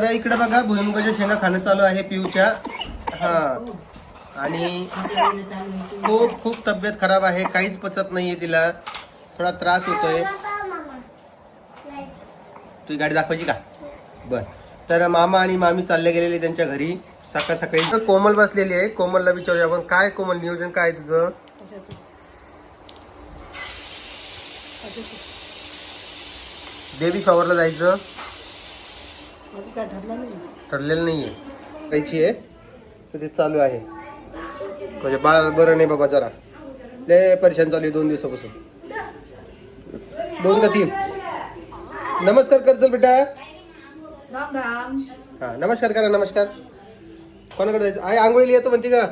तर इकडे बघा भुईमुगाच्या शेंगा खाणं चालू आहे पिऊच्या. हा. आणि खूप खूप तब्येत खराब आहे. काहीच पचत नाहीये तिला. थोडा त्रास होतोय. तुझी गाडी दाखवायची का? बर. तर मामा आणि मामी चालले गेलेले त्यांच्या घरी सकाळ सकाळी. तर कोमल बसलेली आहे. कोमलला विचारूया आपण. काय कोमल नियोजन? काय तुझं? देवी शॉवरला जायचं. ठरलेलं नाहीये. कायची आहे तर ते चालू आहे. म्हणजे बाळाला बरं नाही बाबा जरा. लय परेशान चालू आहे दोन दिवसापासून. दोन का तीन. नमस्कार कर चल बेटा. राम राम. हा नमस्कार करा नमस्कार. कोणाकडे जायचं? आई आंघोळीला येतो म्हणते का?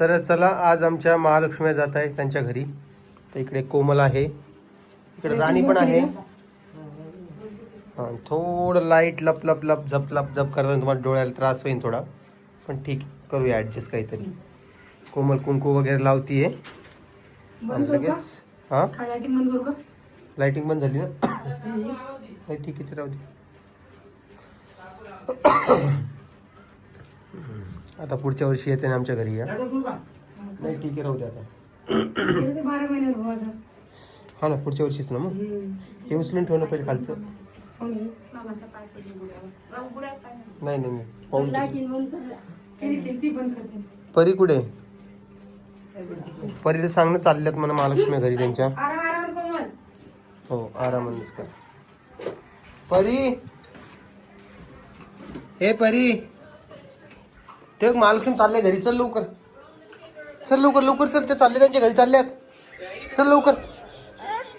तर चला आज आमच्या महालक्ष्मी जात आहे त्यांच्या घरी. तर इकडे कोमल आहे. इकडे राणी पण आहे. हा, थोडं लाइट लप लप लप झप लप झप करताना तुम्हाला डोळ्याला त्रास होईल थोडा. पण ठीक करूया ऍडजस्ट काहीतरी. कोमल कुंकू वगैरे लावतीये. आणि लगेच. हा? लाईटिंग बंद झाली ना? नाही ठीक आहे राहू दे. आता पुढच्या वर्षी येते ना आमच्या घरी या. नाही ठीक आहे राहू दे आता. बारा महिन्यावर भाऊ आता. हा ना पुढच्या वर्षीच ना मग? हे उचलून ठेवणं पहिले खालचं. हो मी. नाही नाही नाही. पाहून घे. लाईटिंग बंद कर. केली केली ती बंद करते. परी कुठे? परीला सांगणं चालल्यात म्हणा महालक्ष्मी घरी त्यांच्या. हो आरामानेच कर. परी! हे परी! ते महालक्ष्मी चालले घरी चल लवकर. चल लवकर लवकर चल ते चालले त्यांच्या घरी चालल्यात चल लवकर.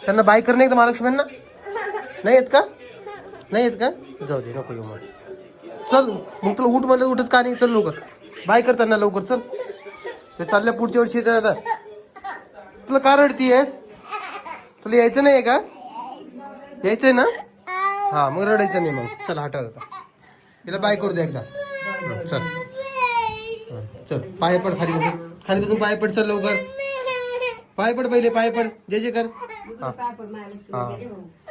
त्यांना बाय कर नाही महालक्ष्म्यांना नाही येत का? नाही येत का? जाऊ दे नको येऊ मग. चल मग तुला उठ म्हणलं उठत का नाही? चल लवकर. बाय कर त्यांना लवकर चल. ते चालल्या पुढच्या वर्षी येतात आता. तुला का आहेस तुला यायचं नाही आहे का? यायचंय ना? हा मग रडायचं नाही मग. चल हटा आता. तिला बाय करू दे एकदा. चल. चल पाय पड खाली बसून. खाली बसून पाय पड चल लवकर. पाय पड पहिले पाय पड. जे जे कर. हा. हा.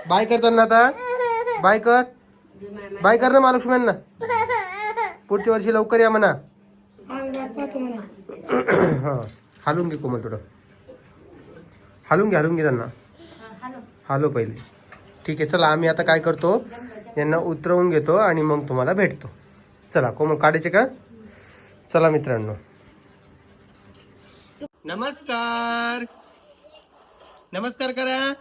बाय करताना आता. बाय कर. बाय कर ना महालक्ष्म्यांना पुढच्या वर्षी लवकर या म्हणा म्हणा. हा. हालून घे कोमल थोडं. हालून घे हालून घे त्यांना. हालो पहिले. ठीक आहे चला आम्ही आता काय करतो? यांना उतरवून घेतो आणि मग तुम्हाला भेटतो. चला कोमल काढायचे का? चला मित्रांनो. नमस्कार. नमस्कार करा.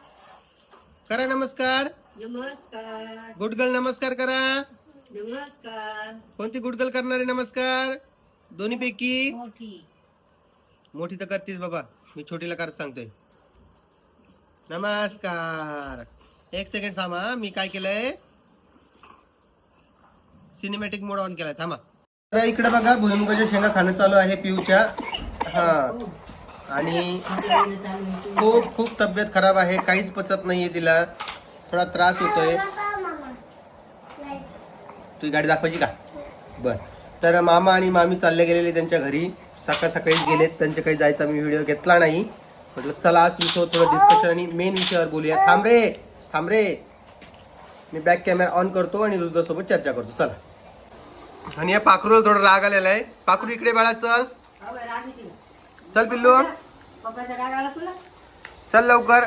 करा नमस्कार. नमस्कार. गुडगल नमस्कार करा. नमस्कार. कोणती गुडगल करणारे नमस्कार? दोन्ही पैकी? मोठी. मोठी तर करतेस बाबा. मी छोटीला कर सांगतोय. नमस्कार. एक सेकंड थांबा मी काय केलंय? सिनेमॅटिक मोड ऑन केलाय. थांबा. तर इकडे बघा भुईमुगाच्या शेंगा खाणं चालू आहे पिऊच्या. हा. आणि खूप खूप तब्येत खराब आहे. काहीच पचत नाहीये तिला. थोडा त्रास होतोय. तुझी गाडी दाखवायची का? बर. तर मामा आणि मामी चालले गेलेले त्यांच्या घरी. सकाळ सकाळीच गेलेत. त्यांचे काही जायचा मी व्हिडिओ घेतला नाही. म्हटलं चला आज विषयावर थोडं डिस्कशन आणि मेन विषयावर बोलूया. थांब रे. थांब रे. मी बॅक कॅमेरा ऑन करतो आणि रुद्रासोबत चर्चा करतो. चला. आणि या पाखरूला थोडा राग आलेला आहे. पाखरू इकडे बाळा चल. चल पिल्लू. चल लवकर.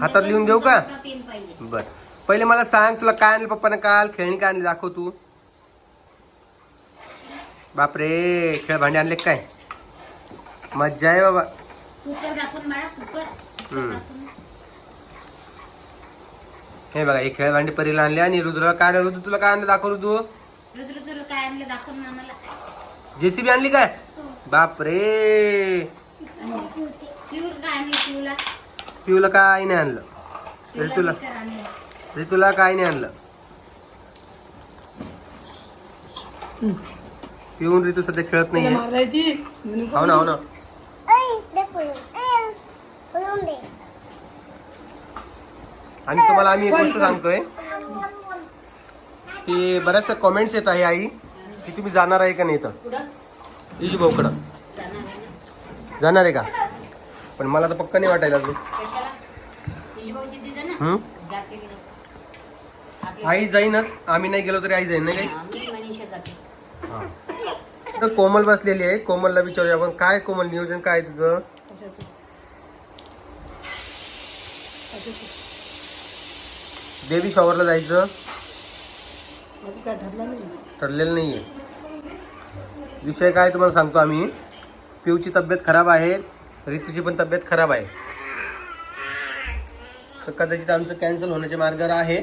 हातात लिहून देऊ का? बर. पहिले मला सांग तुला काय आणलं पप्पाने काल? खेळणी काय आणली दाखव तू. बापरे खेळ भांडे आणले काय? मज्जा आहे बाबा. हम्म. हे बघा हे खेळ भांडे परीला आणले आणि रुद्रला काय आणलं? रुद्र तुला काय आणलं? दाखव रुद्र. रुद्र तुला काय आणलं? दाखवून आम्हाला. जेसीबी आणली काय? बापरे. प्युर काय आणलं पिऊला? पिऊला काय नाही आणलं. ऋतूला. विचार आणलं. ऋतूला काय नाही आणलं. पिऊन ऋतू सध्या खेळत नाहीये. मारलाय ती. हो ना हो ना. आणि तुम्हाला आम्ही एक गोष्ट सांगतोय. की बऱ्याचशा कमेंट्स येत आहे आई की तुम्ही जाणार आहे का नाही तर इजी भाऊकडं जाणार आहे का? पण मला तर पक्का नाही वाटायला अजून. ना आई जाईनच. आम्ही नाही गेलो तरी आई जाईन नाही काही? आम्ही कोमल बसलेली आहे. कोमलला विचारूया आपण काय कोमल नियोजन काय आहे तुझं? बेबी शॉवरला जायचं. माझी काय ठरलं नाही ठरलेलं नाहीये. विषय काय तुम्हाला सांगतो आम्ही. पिऊची तब्येत खराब आहे. ऋतूची पण तब्येत खराब आहे. तर कदाचित आमचं कॅन्सल होण्याच्या मार्गावर आहे.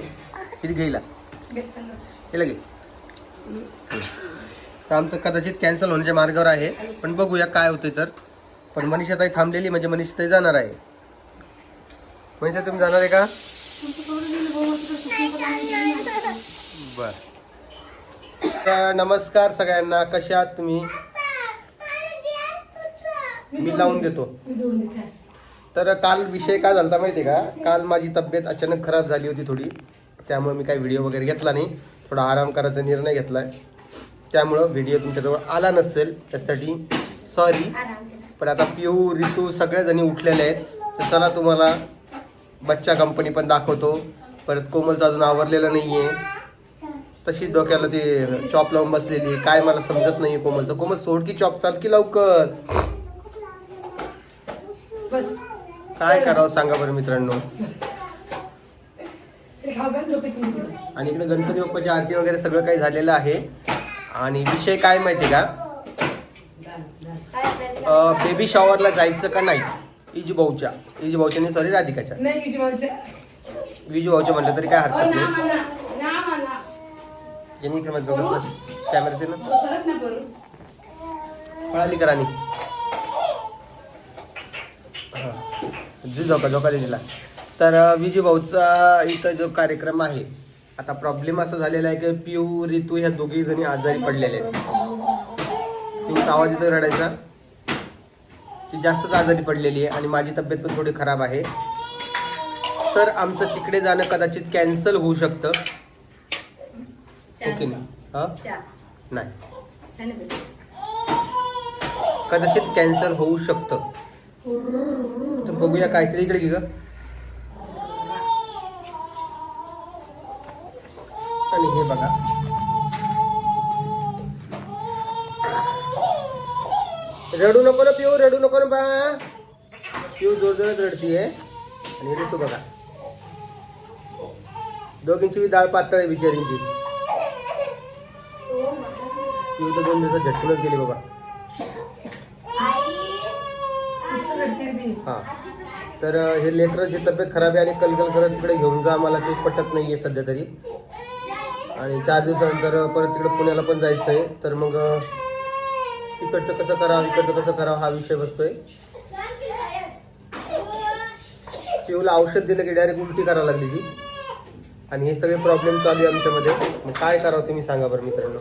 किती घेईला? लगे. तर आमचं कदाचित कॅन्सल होण्याच्या मार्गावर आहे. पण बघूया काय होतंय तर. पण मनीषा ताई थांबलेली म्हणजे मनीषा ताई जाणार आहे. मनीषा तुम्ही जाणार आहे का? बर. नमस्कार सगळ्यांना. कशा आहात तुम्ही? मी लावून देतो. तर काल विषय काय झाला माहिती आहे का? काल माझी तब्येत अचानक खराब झाली होती थोडी. त्यामुळे मी काही व्हिडिओ वगैरे घेतला नाही. थोडा आराम करायचा निर्णय घेतला त्यामुळं व्हिडिओ तुमच्याजवळ आला नसेल त्यासाठी सॉरी पण आता पिऊ ऋतू सगळ्याजणी उठलेले आहेत. तर चला तुम्हाला बच्चा कंपनी पण दाखवतो. परत कोमलचं अजून आवरलेलं नाही आहे तशी डोक्याला ते चॉप लावून बसलेली आहे. काय मला समजत नाही कोमलचं. कोमल सोड की चॉप चाल की लवकर. बस. काय करावं सांगा बरं मित्रांनो. आणि इकडे गणपती बाप्पाची आरती वगैरे सगळं काही झालेलं आहे. आणि विषय काय माहिती का? बेबी शॉवरला जायचं का नाही? इजू भाऊच्या इजू भाऊच्या नाही सॉरी राधिकाच्या. नाही किती माझ्या विजू भाऊच्या म्हटलं तरी काय हरकत नाही. म्हणा ना म्हणा ज्यांनी इकडे माझं बसलं कॅमेरा ते ना. पळाली करा आणि जी झोका झोका दे तिला. तर अं, विजू भाऊचा इथं जो कार्यक्रम आहे आता प्रॉब्लेम असा झालेला आहे की पिऊ ऋतू ह्या दोघी जणी आजारी पडलेले आहेत. पिऊचा आवाज इथं रडायचा. ती जास्तच आजारी पडलेली आहे आणि माझी तब्येत पण थोडी खराब आहे. तर आमचं तिकडे जाणं कदाचित कॅन्सल होऊ शकतं. ओके. नाही हां. नाही. ना? कदाचित कॅन्सल होऊ शकतं. तर बघूया काहीतरी इकडे ग. आणि हे बघा. रडू नको ना पिऊ रडू नको ना बा. पिऊ जोर जोरात रडतीये. आणि ऋतू बघा. दोघींची बी डाळ पातळ आहे बिचारींची पिऊ तर दोन दिवसात झटकूनच गेली बाबा. हा. तर हे लेकराची तब्येत खराब आहे आणि कलकल करत तिकडे घेऊन जा मला ते पटत नाही आहे सध्या तरी. आणि चार दिवसानंतर परत तिकडे पुण्याला पण जायचं आहे तर मग तिकडचं कसं करावं इकडचं कसं करावं हा विषय बसतोय. पिऊला औषध दिलं की डायरेक्ट उलटी करायला लागली ती आणि हे सगळे प्रॉब्लेम चालू आहे आमच्यामध्ये. मग काय करावं तुम्ही सांगा बरं मित्रांनो.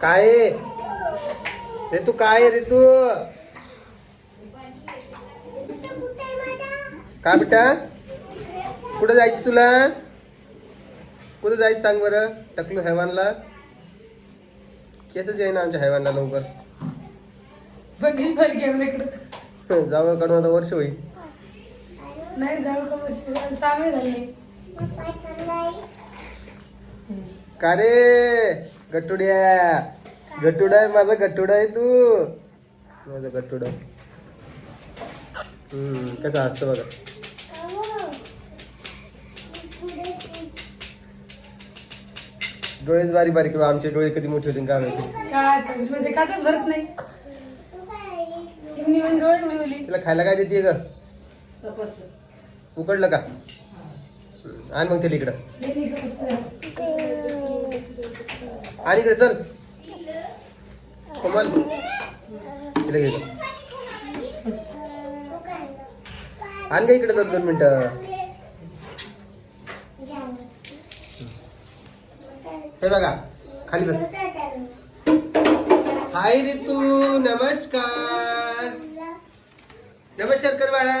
काय रे तू काय रे तू? काय बेटा? कुठं जायची तुला? कुठं जायचं सांग बरं? टकलू हैवानला. केसच ना आमच्या हैवानला लवकर. जावळ काढून आता वर्ष होईल. नाही का सहा झाले. का रे? गट्टुड्या गट्टुडा आहे माझा गट्टुडा आहे तू. माझा गट्टुडा हम्म कसं असतं बघा. डोळेच बारीक बारीक आहे. आमचे डोळे कधी मोठे होतील काय माहिती. काय सांगू म्हणजे कातच भरत नाही. चिमणी म्हणजे डोळे मिळवली तिला खायला काय देते ग? उकडलं का? आण मग तिला इकडं. आणि इकडे चल. कोमल. तिला घे. आण का इकडे दोन दोन मिनिटं. हे बघा खाली बस. हाय ऋतू नमस्कार. नमस्कार कर बाळा.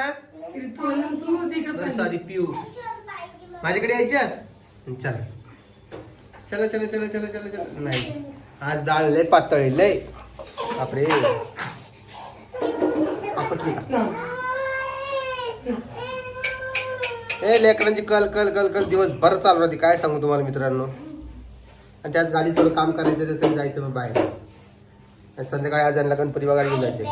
सॉरी पिऊ माझ्याकडे यायच्या चला. चला चला चला चला चला चला. नाही. आज डाळ लय पातळ लय. बापरे. आपटली ए लेकरांची कल कल कल कल. दिवसभर चालू राहते. काय सांगू तुम्हाला मित्रांनो? आणि त्याच गाडी थोडं काम करायचं तसं जायचं मग बाहेर. आणि संध्याकाळी आज यांना गणपती वगैरे घेऊन जायचे.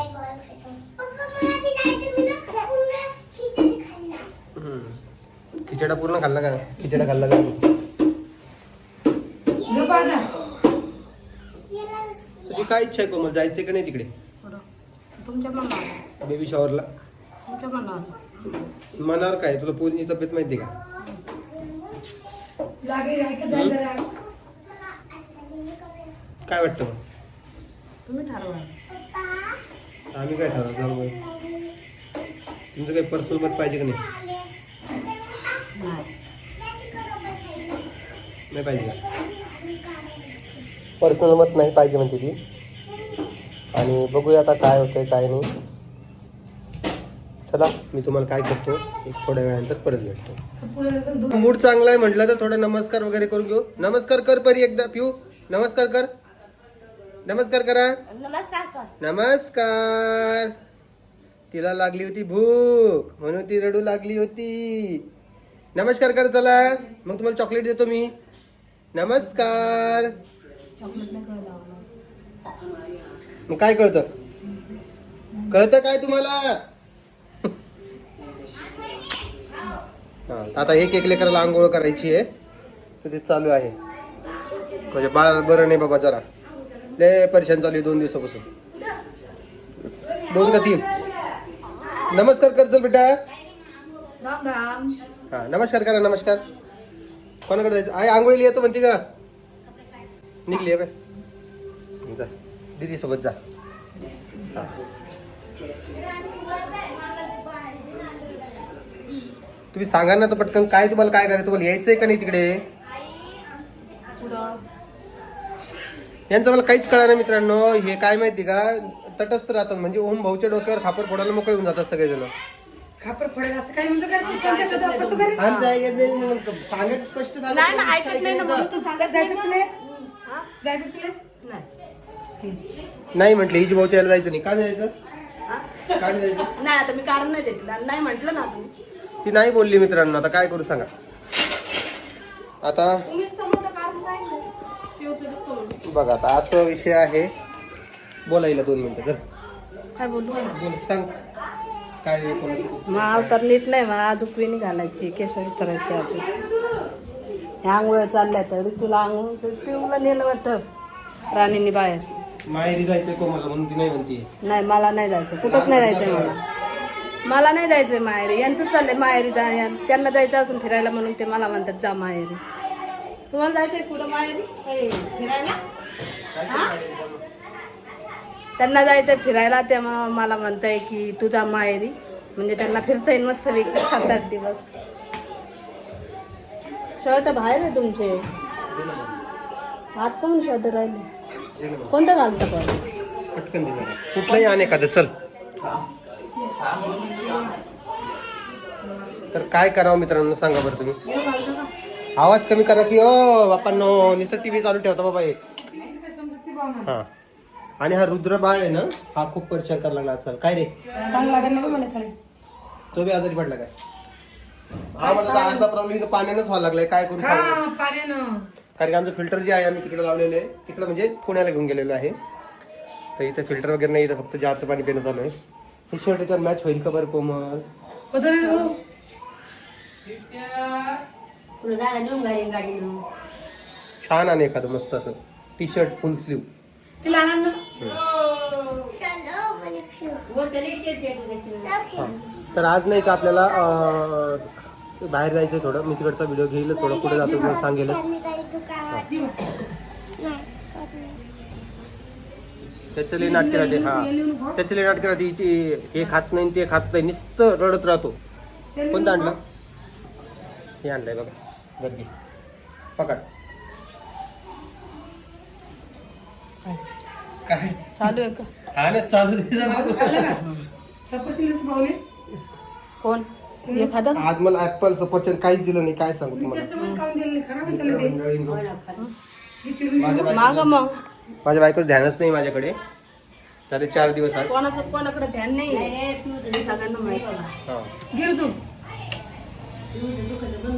खिचडा पूर्ण खाल्ला का? खिचडा खाल्ला का? तुझी काय इच्छा आहे कोमल? जायचं का नाही तिकडे? बेबी शॉवरला मनावर काय तुला पोरीची तब्येत माहिती का लागेल ऐकत जायचं राग. काय वाटतं मग? तुम्ही ठरवा. आम्ही काय ठरवलं जाऊ बाई. तुमचं काही पर्सनल मत पाहिजे का नाही? नाही. नाही पाहिजे पर्सनल मत नाही पाहिजे म्हणते ती. आणि बघूया आता काय होतंय काय नाही. चला मी तुम्हाला काय करतो एक थोड्या वेळानंतर परत भेटतो. मूड चांगला आहे म्हटलं तर थोडा नमस्कार वगैरे करून घेऊ. नमस्कार कर परी एकदा पिऊ. नमस्कार कर. नमस्कार करा. नमस्कार तिला लागली होती भूक म्हणून ती रडू लागली होती. नमस्कार कर चला. मग तुम्हाला चॉकलेट देतो मी. नमस्कार. मग काय कळतं? कळतं काय तुम्हाला? हा, आता एक एक लेकराला आंघोळ करायची आहे. तर ते चालू आहे. म्हणजे बाळ बरं नाही बाबा जरा. लय परेशान चालू आहे दोन दिवसापासून. दोन का तीन? नमस्कार कर चल बेटा हा नमस्कार करा नमस्कार. कोणाकडे जायचं? आई आंघोळीला येतो म्हणते का? निघली आहे बाय जा. दीदी सोबत जा. तुम्ही सांगा ना तर पटकन काय तुम्हाला काय करायचं? तुम्हाला यायचंय का नाही तिकडे पुढं यांचं मला काहीच कळा नाही मित्रांनो. हे काय माहिती का? तटस्थ राहतात. म्हणजे ओम भाऊच्या डोक्यावर खापर फोडायला मोकळे होऊन जातात सगळेजण. खापर असं काय म्हणतो? कोणत्या ऐकत नाही, मग सांगायचं स्पष्ट सांगा. नाही ना ऐकत नाही ना इच्छा म्हणून तू सांगत नाही जायचं तुले? जायचं तुले? नाही. नाही म्हटलं हिची भाऊच्या यायला जायचं नाही. का नाही जायचं? हा? काय नाही जायचं? नाही आता मी कारण नाही देत नाही म्हटलं ना तू. ती नाही बोलली मित्रांनो. आता काय करू सांगा? आता तर मोठं कारण सांगितलं शिवचं दुःख म्हणून. बघा आता असं विषय आहे. बोलायला दोन मिनिटं तर काय बोलू? बोल सांग. काय कोणाचं- मग अवतार नीट नाही मला अजून वेणी घालायची केस विचारायची अजून. ह्या आंघोळ चालल्या तर तुला आंघोळ पिऊला नेलं वाटतं राणीने बाहेर. माहेरी जायचंय कोमला म्हणून ती नाही म्हणते नाही मला नाही जायचं कुठंच नाही जायचंय मला. मला नाही जायचंय माहेरी. यांचं चाललंय माहेरी जा या- त्यांना जायचं असून फिरायला म्हणून ते मला म्हणतात जा माहेरी. तुम्हाला जायचंय कुठं माहेरी? हे, फिरायला? हा? त्यांना जायचंय फिरायला ते मला म्हणताय की तुझा माहेरी. म्हणजे त्यांना फिरता येईल मस्त वेगळी सात आठ दिवस. शर्ट बाहेर आहे तुमचे? हात का म्हणून राहिले? कोणतं घालतं पण? पटकन कुठलाही एखादं चल. तर काय करावं मित्रांनो सांगा बरं तुम्ही. आवाज कमी करा की ओ बापांनो टी व्ही चालू ठेवता बाबा एक हा. आणि हा रुद्र बाळ आहे ना हा खूप परेशान करायला लागला आजकाल काय रे? सांग लागेल ना मला खाली तो बी आजारी पडला काय? हा मला तर अर्धा प्रॉब्लेम तर पाण्यानंच व्हायला लागलाय. काय करू सांगू? हा पाण्यानं. कारण की आमचं फिल्टर जे आहे आम्ही तिकडे लावलेलं आहे. तिकडे म्हणजे पुण्याला घेऊन गेलेलो आहे. तर इथं फिल्टर वगैरे नाही इथं फक्त जारचं पाणी पिणं चालू आहे. हे शर्ट याच्यावर मॅच होईल का बरं कोमल? भाऊ गाडी गाडी छान आणि एखादं मस्त असं. टी शर्ट फुल स्लीव तिला आणा ना. तर आज नाही का आपल्याला अं, बाहेर जायचं थोडं. मी तिकडचा व्हिडिओ घेईलच थोडं कुठे जातो तुम्हाला सांगेलच. त्याचं लई नाटके राहते हा. त्याचं लई नाटके राहते हिची हे खात नाही ते खात नाही नुसतं रडत राहतो. कोणतं आणलं? हे आणलंय बघा. गर्दी पकड. काय? चालू आहे का? हा ना चालू दे जरा. सफरचंद पाहुणे कोण? एखादं? आज मला ऍपल सफरचंद काहीच दिलं नाही काय सांगू तुम्हाला? जास्त पण खाऊन दिलं नाही? खराब झालं ते. ती चिरून माझ्या माग बायको- मग माझ्या बायकोच ध्यानच नाही माझ्याकडे. झाले चार दिवस आज कोणाचं कोणाकडे ध्यान नाही हे सगळ्यांना माहिती आहे. हा. घे रे तू.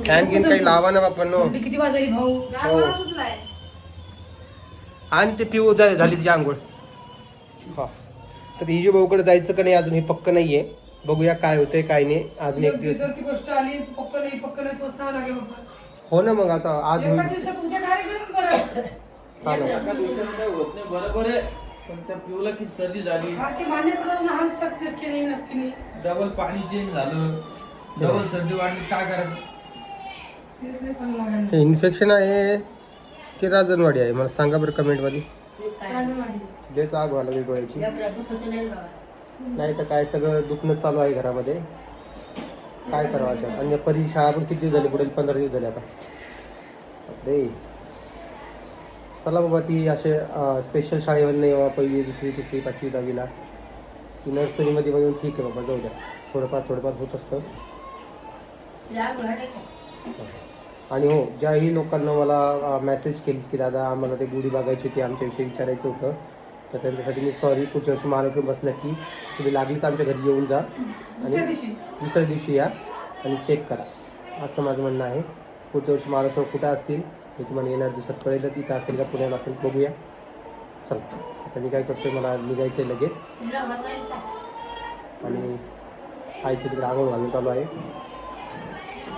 फॅन घेऊन काही लावा ना बापन थंडी किती वाजली भाऊ? सुटलाय. आणि ते पिऊ जा- झाली तिची आंघोळ. हा. तर हिजू भाऊकडे जायचं का नाही अजून हे पक्क नाहीये. बघूया काय होतंय काय नाही. अजून एक दिवस ती गोष्ट आली तू पक्क नाही पक्क नाही स्वस्तावं लागेल बाबा. हो ना मग आता आज एका होईल. दिवसात उद्या कार्यक्रम बरं? हा ना. एका दिवसात काय होत नाही बरोबर आहे. पण त्या पिऊला की सर्दी झाली. ते मान्य करून हा सत्य नक्की नाही नक्की नाही. डबल पाणी चेंज झालं. डबल सर्दी वाढली काय करायचं? तेच नाही चांगलं लागेल हे इन्फेक्शन आहे. की राजनवाडी आहे? मला सांगा बरं कमेंटमध्ये राजवाडी. तेच आग व्हायला लागली डोळ्याची. नाही तर काय सगळं दुखणं चालू आहे घरामध्ये. काय करावं आता? आणि परी शाळा पण किती दिवस झाली पुढे? पंधरा दिवस झाले आता. रे चला बाबा ती असे स्पेशल शाळेवर नाही बाबा पहिली दुसरी तिसरी पाचवी दहावीला. ती नर्सरीमध्ये म्हणून ठीक आहे बाबा जाऊ द्या. थोडंफार थोडंफार होत असतं. आणि हो ज्याही लोकांना मला मेसेज केली की दादा आम्हाला ते गुढी बघायची होती आमच्याविषयी विचारायचं होतं. तर त्यांच्यासाठी मी सॉरी पुढच्या वर्षी महाराष्ट्र बसल्या की तुम्ही लागलीच आमच्या घरी येऊन जा. आणि दुसऱ्या दिवशी या आणि चेक करा. असं माझं म्हणणं आहे. पुढच्या वर्षी महाराष्ट्र कुठं असतील हे तुम्हाला येणार दिवसात कळेलच. इथं असेल का पुण्याला असेल बघूया. चला. आता मी काय करतोय मला निघायचं आहे लगेच आणि आईचं तिकडे आंघोळ घालणं चालू आहे.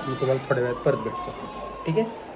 मी तुम्हाला थोड्या वेळात परत भेटतो. ठीक आहे?